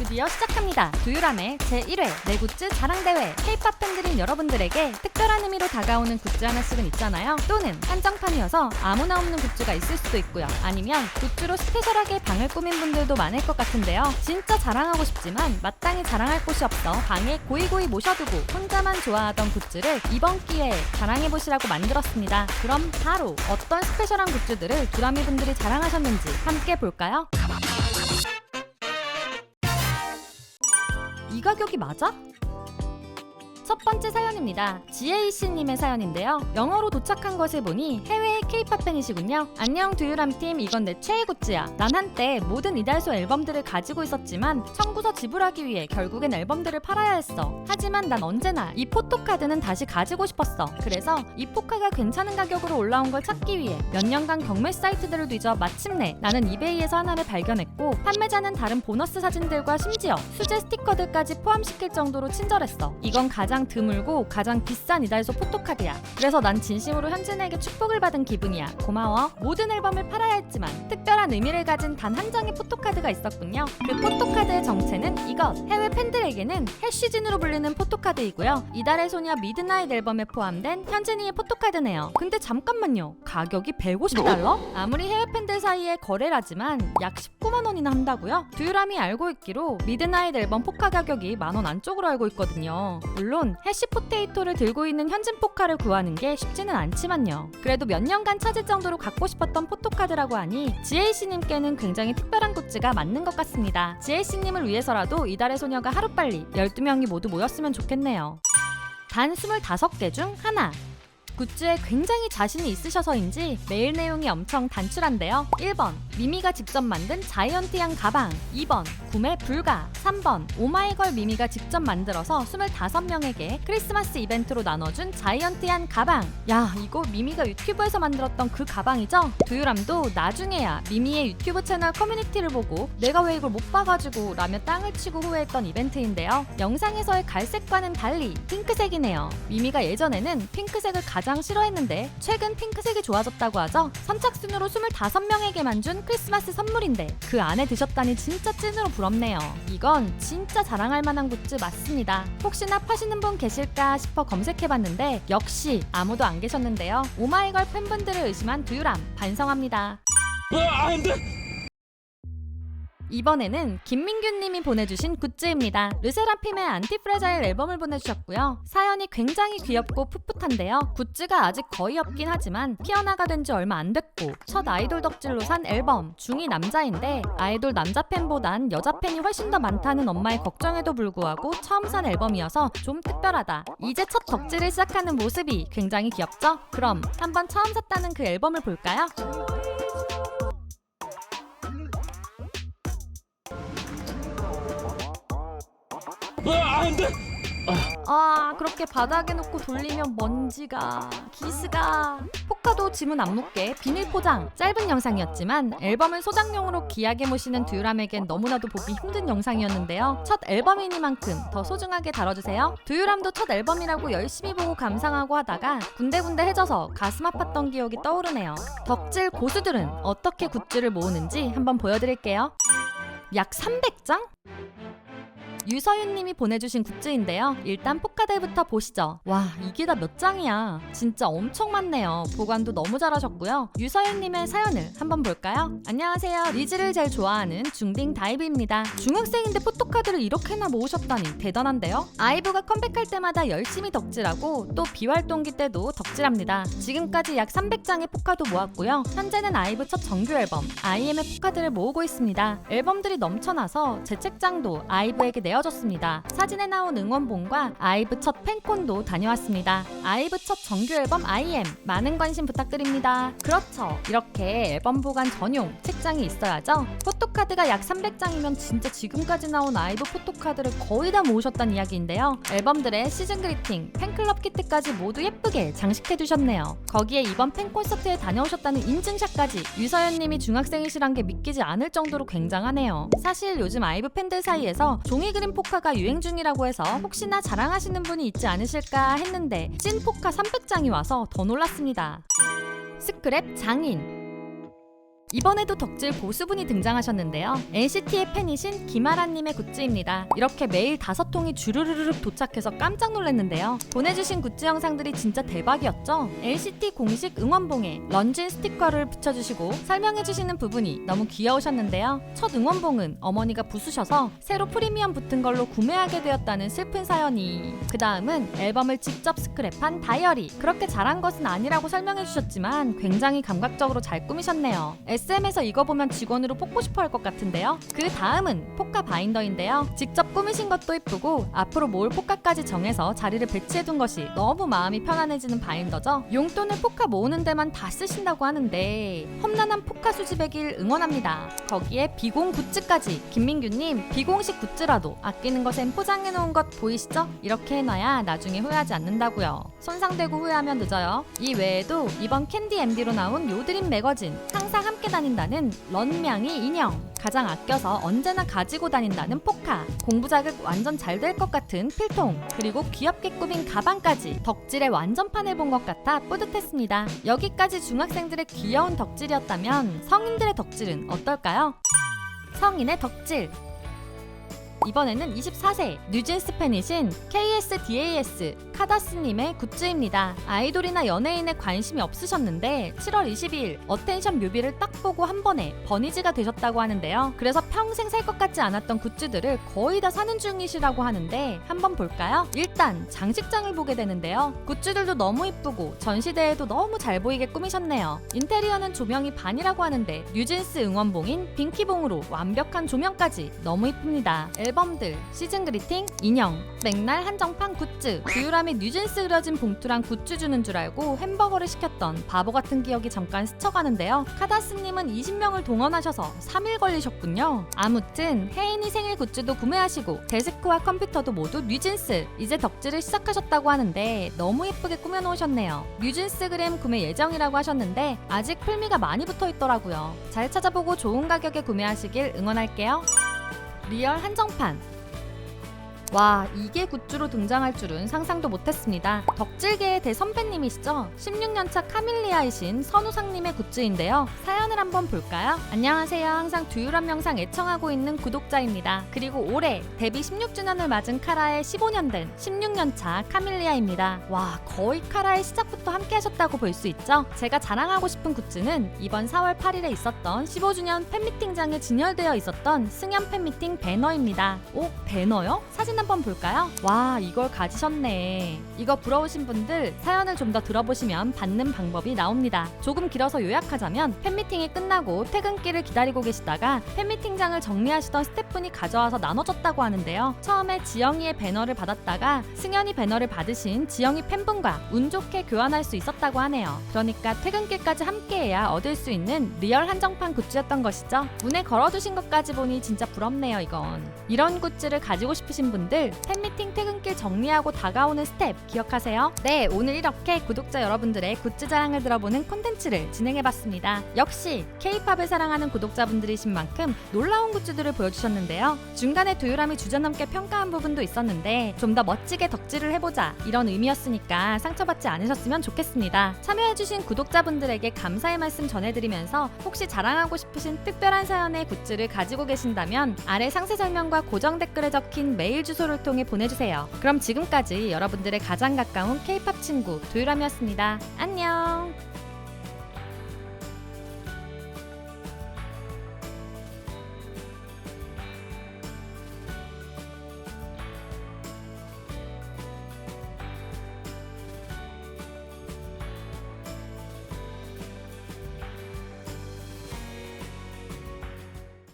드디어 시작합니다. 두유람의 제1회 내굿즈 자랑대회. K-팝 팬들인 여러분들에게 특별한 의미로 다가오는 굿즈 하나씩은 있잖아요. 또는 한정판이어서 아무나 없는 굿즈가 있을 수도 있고요. 아니면 굿즈로 스페셜하게 방을 꾸민 분들도 많을 것 같은데요. 진짜 자랑하고 싶지만 마땅히 자랑할 곳이 없어 방에 고이고이 모셔두고 혼자만 좋아하던 굿즈를 이번 기회에 자랑해보시라고 만들었습니다. 그럼 바로 어떤 스페셜한 굿즈들을 두라미 분들이 자랑하셨는지 함께 볼까요? 이 가격이 맞아? 첫 번째 사연입니다. 지에이씨님의 사연인데요. 영어로 도착한 것을 보니 해외의 케이팝 팬이시군요. 안녕 두유람팀 이건 내 최애 굿즈야. 난 한때 모든 이달소 앨범들을 가지고 있었지만 청구서 지불하기 위해 결국엔 앨범들을 팔아야 했어. 하지만 난 언제나 이 포토카드는 다시 가지고 싶었어. 그래서 이 포카가 괜찮은 가격으로 올라온 걸 찾기 위해 몇 년간 경매 사이트들을 뒤져 마침내 나는 이베이에서 하나를 발견했고 판매자는 다른 보너스 사진들과 심지어 수제 스티커들까지 포함시킬 정도로 친절했어. 이건 가장 드물고 가장 비싼 이달소 포토카드야. 그래서 난 진심으로 현진에게 축복을 받은 기분이야. 고마워. 모든 앨범을 팔아야 했지만 특별한 의미를 가진 단 한 장의 포토카드가 있었군요. 그 포토카드의 정체는 이것. 해외 팬들에게는 해시진으로 불리는 포토카드이고요. 이달의 소녀 미드나잇 앨범에 포함된 현진이의 포토카드네요. 근데 잠깐만요. 가격이 150달러? 아무리 해외 팬들 사이에 거래라지만 약 19만 원이나 한다고요? 두유람이 알고 있기로 미드나잇 앨범 포카 가격이 만 원 안쪽으로 알고 있거든요. 물론 해시 포테이토를 들고 있는 현진 포카를 구하는 게 쉽지는 않지만요. 그래도 몇 년간 찾을 정도로 갖고 싶었던 포토카드라고 하니 지에이씨님께는 굉장히 특별한 굿즈가 맞는 것 같습니다. 지에이씨님을 위해서라도 이달의 소녀가 하루빨리 12명이 모두 모였으면 좋겠네요. 단 25개 중 하나. 굿즈에 굉장히 자신이 있으셔서인지 메일 내용이 엄청 단출한데요. 1번 미미가 직접 만든 자이언티한 가방 2번 구매 불가 3번 오마이걸 미미가 직접 만들어서 25명에게 크리스마스 이벤트로 나눠준 자이언티한 가방 야 이거 미미가 유튜브에서 만들었던 그 가방이죠? 두유람도 나중에야 미미의 유튜브 채널 커뮤니티를 보고 내가 왜 이걸 못 봐가지고 라며 땅을 치고 후회했던 이벤트인데요. 영상에서의 갈색과는 달리 핑크색이네요. 미미가 예전에는 핑크색을 가장 싫어했는데 최근 핑크색이 좋아졌다고 하죠. 선착순으로 25명에게만 준 크리스마스 선물인데 그 안에 드셨다니 진짜 찐으로 부럽네요. 이건 진짜 자랑할 만한 굿즈 맞습니다. 혹시나 파시는 분 계실까 싶어 검색해봤는데 역시 아무도 안 계셨는데요. 오마이걸 팬분들을 의심한 두유람 반성합니다. 아, 안 돼! 이번에는 김민규님이 보내주신 굿즈입니다. 르세라핌의 안티프레자일 앨범을 보내주셨고요. 사연이 굉장히 귀엽고 풋풋한데요. 굿즈가 아직 거의 없긴 하지만 피어나가 된 지 얼마 안 됐고 첫 아이돌 덕질로 산 앨범 중이 남자인데 아이돌 남자 팬보단 여자 팬이 훨씬 더 많다는 엄마의 걱정에도 불구하고 처음 산 앨범이어서 좀 특별하다. 이제 첫 덕질을 시작하는 모습이 굉장히 귀엽죠? 그럼 한번 처음 샀다는 그 앨범을 볼까요? 아, 안 돼! 아 그렇게 바닥에 놓고 돌리면 먼지가 기스가. 포카도 지문 안 묻게. 비닐 포장. 짧은 영상이었지만 앨범을 소장용으로 귀하게 모시는 두유람에겐 너무나도 보기 힘든 영상이었는데요. 첫 앨범이니만큼 더 소중하게 다뤄주세요. 두유람도 첫 앨범이라고 열심히 보고 감상하고 하다가 군데군데 해져서 가슴 아팠던 기억이 떠오르네요. 덕질 고수들은 어떻게 굿즈를 모으는지 한번 보여드릴게요. 약 300장? 유서윤님이 보내주신 굿즈인데요. 일단 포카들부터 보시죠. 와 이게 다 몇 장이야. 진짜 엄청 많네요. 보관도 너무 잘하셨고요. 유서윤님의 사연을 한번 볼까요? 안녕하세요. 리즈를 제일 좋아하는 중딩 다이브입니다. 중학생인데 포토카드를 이렇게나 모으셨다니 대단한데요. 아이브가 컴백할 때마다 열심히 덕질하고 또 비활동기 때도 덕질합니다. 지금까지 약 300장의 포카도 모았고요. 현재는 아이브 첫 정규 앨범 IM의 포카드를 모으고 있습니다. 앨범들이 넘쳐나서 제 책장도 아이브에게 내어 줬습니다. 사진에 나온 응원봉과 아이브 첫 팬콘도 다녀왔습니다. 아이브 첫 정규 앨범 IM 많은 관심 부탁드립니다. 그렇죠. 이렇게 앨범 보관 전용 책장이 있어야죠. 포토카드가 약 300장이면 진짜 지금까지 나온 아이브 포토카드를 거의 다 모으셨다는 이야기인데요. 앨범들의 시즌 그리팅, 팬클럽 키트까지 모두 예쁘게 장식해 두셨네요. 거기에 이번 팬 콘서트에 다녀오셨다는 인증샷까지 유서연님이 중학생이시란 게 믿기지 않을 정도로 굉장하네요. 사실 요즘 아이브 팬들 사이에서 종이 그림 포카가 유행 중이라고 해서 혹시나 자랑하시는 분이 있지 않으실까 했는데 찐 포카 300장이 와서 더 놀랐습니다. 스크랩 장인 이번에도 덕질 고수분이 등장하셨는데요. NCT의 팬이신 김아라님의 굿즈입니다. 이렇게 매일 다섯 통이 주르르륵 도착해서 깜짝 놀랐는데요. 보내주신 굿즈 영상들이 진짜 대박이었죠? NCT 공식 응원봉에 런쥔 스티커를 붙여주시고 설명해주시는 부분이 너무 귀여우셨는데요. 첫 응원봉은 어머니가 부수셔서 새로 프리미엄 붙은 걸로 구매하게 되었다는 슬픈 사연이. 그 다음은 앨범을 직접 스크랩한 다이어리. 그렇게 잘한 것은 아니라고 설명해주셨지만 굉장히 감각적으로 잘 꾸미셨네요. SM에서 이거 보면 직원으로 뽑고 싶어 할 것 같은데요. 그 다음은 포카 바인더인데요. 직접 꾸미신 것도 이쁘고 앞으로 모을 포카까지 정해서 자리를 배치해둔 것이 너무 마음이 편안해지는 바인더죠. 용돈을 포카 모으는 데만 다 쓰신다고 하는데 험난한 포카 수집액일 응원합니다. 거기에 비공 굿즈까지 김민규님 비공식 굿즈라도 아끼는 것엔 포장해놓은 것 보이시죠? 이렇게 해놔야 나중에 후회하지 않는다고요. 손상되고 후회하면 늦어요. 이 외에도 이번 캔디 MD로 나온 요드림 매거진 항상 함께 다닌다는 런명이 인형 가장 아껴서 언제나 가지고 다닌다는 포카 공부 자극 완전 잘 될 것 같은 필통 그리고 귀엽게 꾸민 가방까지 덕질의 완전판 해본 것 같아 뿌듯했습니다. 여기까지 중학생들의 귀여운 덕질이었다면 성인들의 덕질은 어떨까요? 성인의 덕질 이번에는 24세 뉴진스 팬이신 KSDAS 카다스님의 굿즈입니다. 아이돌이나 연예인에 관심이 없으셨는데 7월 22일 어텐션 뮤비를 딱 보고 한 번에 버니즈가 되셨다고 하는데요. 그래서 평생 살 것 같지 않았던 굿즈들을 거의 다 사는 중이시라고 하는데 한번 볼까요? 일단 장식장을 보게 되는데요. 굿즈들도 너무 이쁘고 전시대에도 너무 잘 보이게 꾸미셨네요. 인테리어는 조명이 반이라고 하는데 뉴진스 응원봉인 빙키봉으로 완벽한 조명까지 너무 이쁩니다. 앨범들, 시즌 그리팅, 인형, 맥날 한정판 굿즈, 듀유람이 뉴진스 그려진 봉투랑 굿즈 주는 줄 알고 햄버거를 시켰던 바보 같은 기억이 잠깐 스쳐가는데요. 카다스님은 20명을 동원하셔서 3일 걸리셨군요. 아무튼 혜인이 생일 굿즈도 구매하시고 데스크와 컴퓨터도 모두 뉴진스. 이제 덕질을 시작하셨다고 하는데 너무 예쁘게 꾸며놓으셨네요. 뉴진스 그램 구매 예정이라고 하셨는데 아직 풀미가 많이 붙어 있더라고요. 잘 찾아보고 좋은 가격에 구매하시길 응원할게요. 리얼 한정판 와 이게 굿즈로 등장할 줄은 상상도 못했습니다. 덕질계의 대선배님이시죠? 16년차 카밀리아이신 선우상님의 굿즈인데요. 사연을 한번 볼까요? 안녕하세요. 항상 두유람 영상 애청하고 있는 구독자입니다. 그리고 올해 데뷔 16주년을 맞은 카라의 15년 된 16년차 카밀리아입니다. 와 거의 카라의 시작부터 함께 하셨다고 볼 수 있죠? 제가 자랑하고 싶은 굿즈는 이번 4월 8일에 있었던 15주년 팬미팅장에 진열되어 있었던 승연 팬미팅 배너입니다. 오 배너요? 사진 한번 볼까요? 와 이걸 가지셨네. 이거 부러우신 분들 사연을 좀 더 들어보시면 받는 방법이 나옵니다. 조금 길어서 요약하자면 팬미팅이 끝나고 퇴근길을 기다리고 계시다가 팬미팅장을 정리하시던 스태프분이 가져와서 나눠줬다고 하는데요. 처음에 지영이의 배너를 받았다가 승연이 배너를 받으신 지영이 팬분과 운 좋게 교환할 수 있었다고 하네요. 그러니까 퇴근길까지 함께해야 얻을 수 있는 리얼 한정판 굿즈였던 것이죠. 문에 걸어두신 것까지 보니 진짜 부럽네요 이건. 이런 굿즈를 가지고 싶으신 분들 팬미팅 퇴근길 정리하고 다가오는 스텝 기억하세요? 네 오늘 이렇게 구독자 여러분들의 굿즈 자랑을 들어보는 콘텐츠를 진행해봤습니다. 역시 K-팝을 사랑하는 구독자분들이신 만큼 놀라운 굿즈들을 보여주셨는데요. 중간에 두유람이 주저넘게 평가한 부분도 있었는데 좀 더 멋지게 덕질을 해보자 이런 의미였으니까 상처받지 않으셨으면 좋겠습니다. 참여해주신 구독자분들에게 감사의 말씀 전해드리면서 혹시 자랑하고 싶으신 특별한 사연의 굿즈를 가지고 계신다면 아래 상세 설명과 고정 댓글에 적힌 메일 주소 를 통해 보내주세요. 그럼 지금까지 여러분들의 가장 가까운 K-팝 친구 두유람이었습니다. 안녕.